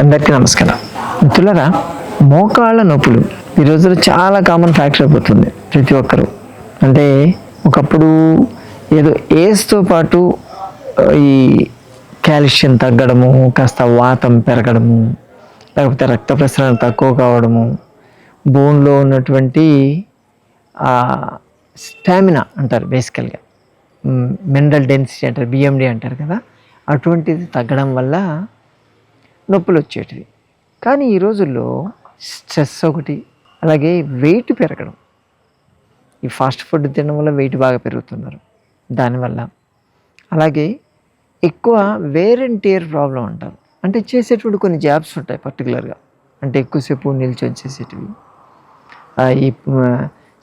అందరికీ నమస్కారం. మిత్రులరా మోకాళ్ళ నొప్పులు ఈ రోజుల్లో చాలా కామన్ ఫ్యాక్టర్ అయిపోతుంది ప్రతి ఒక్కరు. అంటే ఒకప్పుడు ఏదో ఏజ్తో పాటు ఈ కాల్షియం తగ్గడము కాస్త వాతం పెరగడము లేకపోతే రక్త ప్రసరణ తక్కువ కావడము బోన్లో ఉన్నటువంటి స్టామినా అంటారు బేసికల్గా. మినరల్ డెన్సిటీ అంటారు బిఎండి అంటారు కదా అటువంటిది తగ్గడం వల్ల నొప్పులు వచ్చేటివి. కానీ ఈ రోజుల్లో స్ట్రెస్ ఒకటి అలాగే వెయిట్ పెరగడం. ఈ ఫాస్ట్ ఫుడ్ తినడం వల్ల వెయిట్ బాగా పెరుగుతున్నారు. దానివల్ల. అలాగే ఎక్కువ వేర్ అండ్ టేర్ ప్రాబ్లం అంటారు. అంటే చేసేటువంటి కొన్ని జాబ్స్ ఉంటాయి పర్టికులర్గా. అంటే ఎక్కువసేపు నిల్చొని చేసేటివి. ఈ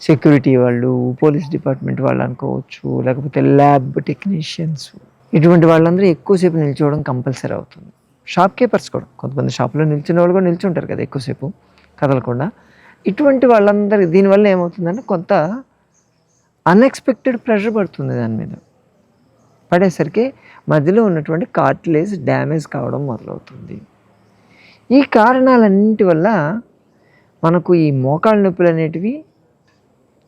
సెక్యూరిటీ వాళ్ళు పోలీస్ డిపార్ట్మెంట్ వాళ్ళు అనుకోవచ్చు లేకపోతే ల్యాబ్ టెక్నీషియన్స్. ఇటువంటి వాళ్ళందరూ ఎక్కువసేపు నిల్చోవడం కంపల్సరీ అవుతుంది. షాప్ కీపర్స్ కూడా. కొంతమంది షాప్లో నిల్చున్న వాళ్ళు కూడా నిల్చుంటారు కదా ఎక్కువసేపు కదలకుండా. ఇటువంటి వాళ్ళందరికీ దీనివల్ల ఏమవుతుందంటే కొంత అన్ఎక్స్పెక్టెడ్ ప్రెషర్ పడుతుంది దాని మీద. పడేసరికి మధ్యలో ఉన్నటువంటి కార్ట్లేజ్ డ్యామేజ్ కావడం మొదలవుతుంది. ఈ కారణాలన్నింటి వల్ల మనకు ఈ మోకాళ్ళ నొప్పులు అనేటివి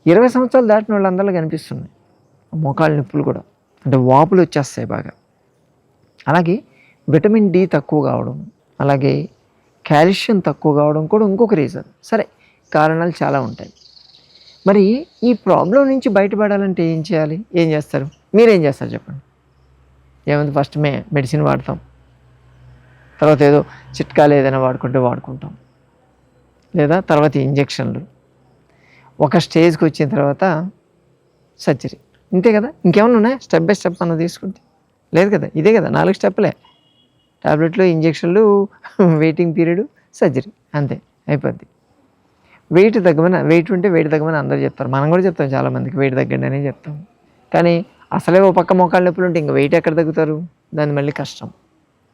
ఇరవై సంవత్సరాలు దాటిన వాళ్ళందరిలో కనిపిస్తున్నాయి. మోకాళ్ళ నొప్పులు కూడా. అంటే వాపులు వచ్చేస్తాయి బాగా. అలాగే విటమిన్ డి తక్కువ కావడం అలాగే కాల్షియం తక్కువ కావడం కూడా ఇంకొక రీజన్. సరే కారణాలు చాలా ఉంటాయి. మరి ఈ ప్రాబ్లం నుంచి బయటపడాలంటే ఏం చేయాలి? ఏం చేస్తారు? మీరేం చేస్తారు చెప్పండి. ఏముంది? ఫస్ట్ మే మెడిసిన్ వాడతాం. తర్వాత ఏదో చిట్కాలు ఏదైనా వాడుకుంటే వాడుకుంటాం. లేదా తర్వాత ఇంజెక్షన్లు. ఒక స్టేజ్కి వచ్చిన తర్వాత సర్జరీ. ఇంతే కదా? ఇంకేమన్నా ఉన్నాయా? స్టెప్ బై స్టెప్ మనం తీసుకుంటే. లేదు కదా? ఇదే కదా? నాలుగు స్టెప్లే టాబ్లెట్లు ఇంజెక్షన్లు వెయిటింగ్ పీరియడ్ సర్జరీ అంతే అయిపోద్ది. వెయిట్ తగ్గమని వెయిట్ ఉంటే వెయిట్ తగ్గమని అందరూ చెప్తారు. మనం కూడా చెప్తాం చాలామందికి వెయిట్ తగ్గండి అనే చెప్తాం. కానీ అసలే ఓ పక్క మోకాళ్ళ నొప్పులు ఉంటే ఇంకా వెయిట్ ఎక్కడ తగ్గుతారు? దాన్ని మళ్ళీ కష్టం.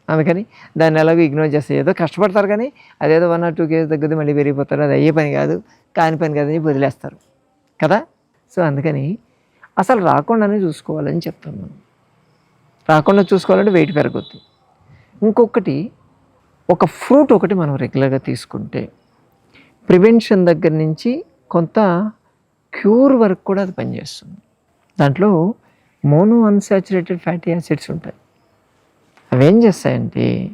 అందుకని దాన్ని ఎలాగో ఇగ్నోర్ చేస్తే ఏదో కష్టపడతారు కానీ అదేదో వన్ ఆర్ టూ కేజీ తగ్గితే మళ్ళీ పెరిగిపోతారు. అది అయ్యే పని కాదు కాని పని కాదని వదిలేస్తారు. కదా? సో అందుకని అసలు రాకుండానే చూసుకోవాలని చెప్తాం మనం. రాకుండా చూసుకోవాలంటే వెయిట్ పెరగొద్దు. ఇంకొకటి ఒక ఫ్రూట్ ఒకటి మనం రెగ్యులర్గా తీసుకుంటే ప్రివెన్షన్ దగ్గర నుంచి కొంత క్యూర్ వరకు కూడా అది పనిచేస్తుంది. దాంట్లో మోనో అన్సాచురేటెడ్ ఫ్యాటీ యాసిడ్స్ ఉంటాయి. అవి ఏం చేస్తాయంటే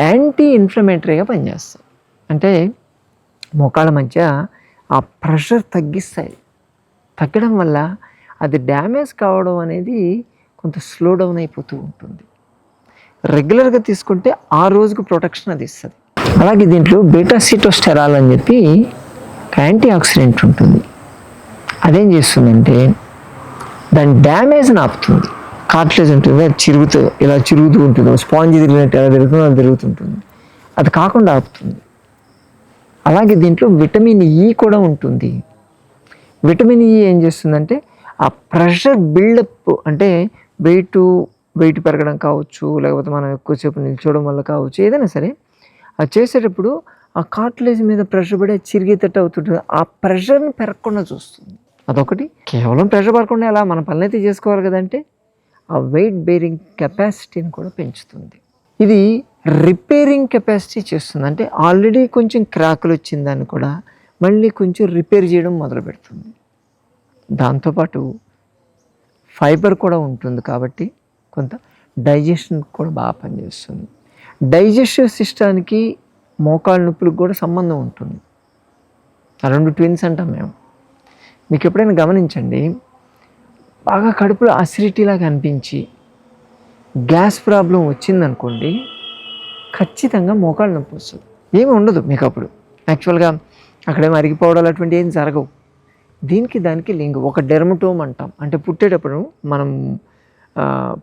యాంటీ ఇన్ఫ్లమేటరీగా పనిచేస్తాయి. అంటే మోకాళ్ళ మధ్య ఆ ప్రెషర్ తగ్గిస్తాయి. తగ్గడం వల్ల అది డ్యామేజ్ కావడం అనేది కొంత స్లో డౌన్ అయిపోతూ ఉంటుంది. రెగ్యులర్గా తీసుకుంటే ఆ రోజుకు ప్రొటెక్షన్ అది ఇస్తుంది. అలాగే దీంట్లో బీటా సిటోస్టెరాల్ అని చెప్పి యాంటీ ఆక్సిడెంట్ ఉంటుంది. అదేం చేస్తుందంటే దాని డ్యామేజ్ని ఆపుతుంది. కార్ట్లేజ్ ఉంటుంది అది చిరుగుతూ ఇలా చిరుగుతూ ఉంటుంది స్పాంజ్ తిరిగినట్టు ఎలా తిరుగుతుందో అది తిరుగుతుంటుంది. అది కాకుండా ఆపుతుంది. అలాగే దీంట్లో విటమిన్ ఈ కూడా ఉంటుంది. విటమిన్ ఈ ఏం చేస్తుందంటే ఆ ప్రెషర్ బిల్డప్ అంటే వెయిట్ వెయిట్ పెరగడం కావచ్చు లేకపోతే మనం ఎక్కువసేపు నిల్చోవడం వల్ల కావచ్చు ఏదైనా సరే అది చేసేటప్పుడు ఆ కార్టిలేజ్ మీద ప్రెషర్ పడి చిరిగేటట్టు అవుతుంటుంది. ఆ ప్రెషర్ని పెరగకుండా చూస్తుంది. అదొకటి. కేవలం ప్రెషర్ పడకుండా ఎలా? మన పనులైతే అయితే చేసుకోవాలి కదంటే ఆ వెయిట్ బేరింగ్ కెపాసిటీని కూడా పెంచుతుంది. ఇది రిపేరింగ్ కెపాసిటీ చేస్తుంది. అంటే ఆల్రెడీ కొంచెం క్రాకులు వచ్చిందాన్ని కూడా మళ్ళీ కొంచెం రిపేర్ చేయడం మొదలు పెడుతుంది. దాంతోపాటు ఫైబర్ కూడా ఉంటుంది కాబట్టి కొంత డైజెషన్ కూడా బాగా పనిచేస్తుంది. డైజెస్టివ్ సిస్టానికి మోకాళ్ళ నొప్పులకు కూడా సంబంధం ఉంటుంది. ఆ రెండు ట్విన్స్ అంటాం మేము. మీకు ఎప్పుడైనా గమనించండి బాగా కడుపులో అసిడిటీలాగా అనిపించి గ్యాస్ ప్రాబ్లం వచ్చిందనుకోండి ఖచ్చితంగా మోకాళ్ళ నొప్పి వస్తుంది. ఏమి ఉండదు మీకు అప్పుడు. యాక్చువల్గా అక్కడేమో అరిగిపోవడాలు అటువంటి ఏం జరగవు. దీనికి దానికి లింక్ ఒక డెర్మటోమ్ అంటాం. అంటే పుట్టేటప్పుడు మనం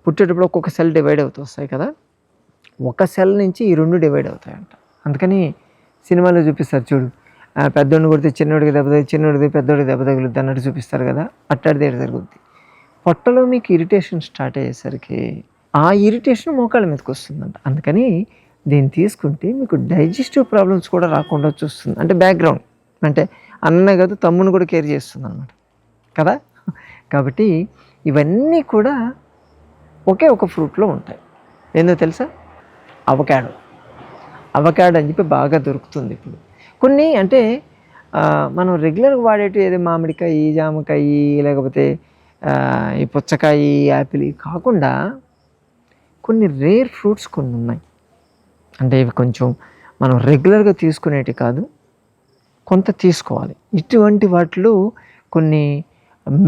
పుట్టేటప్పుడు ఒక్కొక్క సెల్ డివైడ్ అవుతూ వస్తాయి కదా? ఒక సెల్ నుంచి ఈ రెండు డివైడ్ అవుతాయంట. అందుకని సినిమాలో చూపిస్తారు చూడు. పెద్దోడిని కొడితే చిన్నోడికి దెబ్బ తగిలి చిన్నోడిది పెద్దోడికి దెబ్బ తగులుద్ది అన్నట్టు చూపిస్తారు కదా? అట్టాడి దగ్గర జరుగుద్ది. పొట్టలో మీకు ఇరిటేషన్ స్టార్ట్ అయ్యేసరికి ఆ ఇరిటేషన్ మోకాళ్ళ మీదకి వస్తుందంట. అందుకని దీన్ని తీసుకుంటే మీకు డైజెస్టివ్ ప్రాబ్లమ్స్ కూడా రాకుండా చూస్తుంది. అంటే బ్యాక్గ్రౌండ్. అంటే అన్న కాదు తమ్ముని కూడా కేర్ చేస్తుంది అనమాట కదా? కాబట్టి ఇవన్నీ కూడా ఒకే ఒక ఫ్రూట్లో ఉంటాయి. ఏందో తెలుసా? అవకాడో. అవకాడో అని చెప్పి బాగా దొరుకుతుంది ఇప్పుడు. కొన్ని అంటే మనం రెగ్యులర్గా వాడేటి ఏదో? మామిడికాయ జామకాయ లేకపోతే ఈ పుచ్చకాయ యాపిల్ కాకుండా కొన్ని రేర్ ఫ్రూట్స్ కొన్ని ఉన్నాయి. అంటే ఇవి కొంచెం మనం రెగ్యులర్గా తీసుకునేటి కాదు కొంత తీసుకోవాలి. ఇటువంటి వాటిలో కొన్ని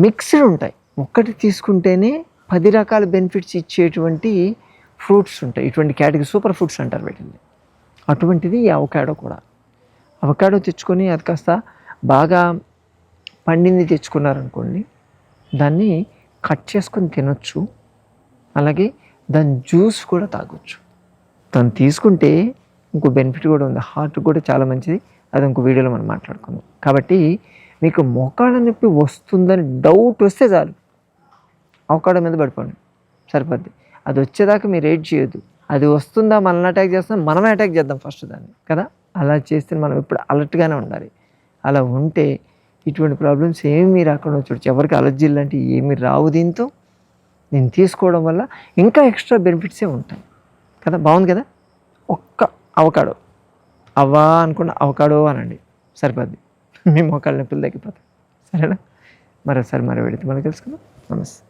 మిక్స్డ్ ఉంటాయి. ఒక్కటి తీసుకుంటేనే పది రకాల బెనిఫిట్స్ ఇచ్చేటువంటి ఫ్రూట్స్ ఉంటాయి. ఇటువంటి కేటగిరీ సూపర్ ఫ్రూట్స్ అంటారు వీటిని. అటువంటిది ఈ అవకాడో కూడా. అవకాడో తెచ్చుకొని అది కాస్త బాగా పండింది తెచ్చుకున్నారనుకోండి దాన్ని కట్ చేసుకొని తినొచ్చు. అలాగే దాని జ్యూస్ కూడా తాగొచ్చు. దాన్ని తీసుకుంటే ఇంకో బెనిఫిట్ కూడా ఉంది. హార్ట్ కూడా చాలా మంచిది. అది ఇంకో వీడియోలో మనం మాట్లాడుకుందాం. కాబట్టి మీకు మోకాళ్ళ నొప్పి వస్తుందని డౌట్ వస్తే చాలు. అవకాడో మీద పడిపోండి. సరిపోద్ది. అది వచ్చేదాకా మీరు వెయిట్ చేయొద్దు. అది వస్తుందా మనల్ని అటాక్ చేస్తుందా మనమే అటాక్ చేద్దాం ఫస్ట్ దాన్ని కదా? అలా చేస్తే మనం ఇప్పుడు అలర్ట్గానే ఉండాలి. అలా ఉంటే ఇటువంటి ప్రాబ్లమ్స్ ఏమీ రాకుండా చూడొచ్చు. ఎవరికి అలర్జీ లాంటివి ఏమీ రావు దీంతో. నేను తీసుకోవడం వల్ల ఇంకా ఎక్స్ట్రా బెనిఫిట్సే ఉంటాయి కదా? బాగుంది కదా? ఒక్క అవకాడో. అవ్వా అనుకున్న అవకాడో అనండి. సరిపోద్ది. మీ మోకాళ్ళ నొప్పులు తగ్గిపోతాయి. సరేనా? మరోసారి మరో వెళితే మనం తెలుసుకుందాం నమస్తే.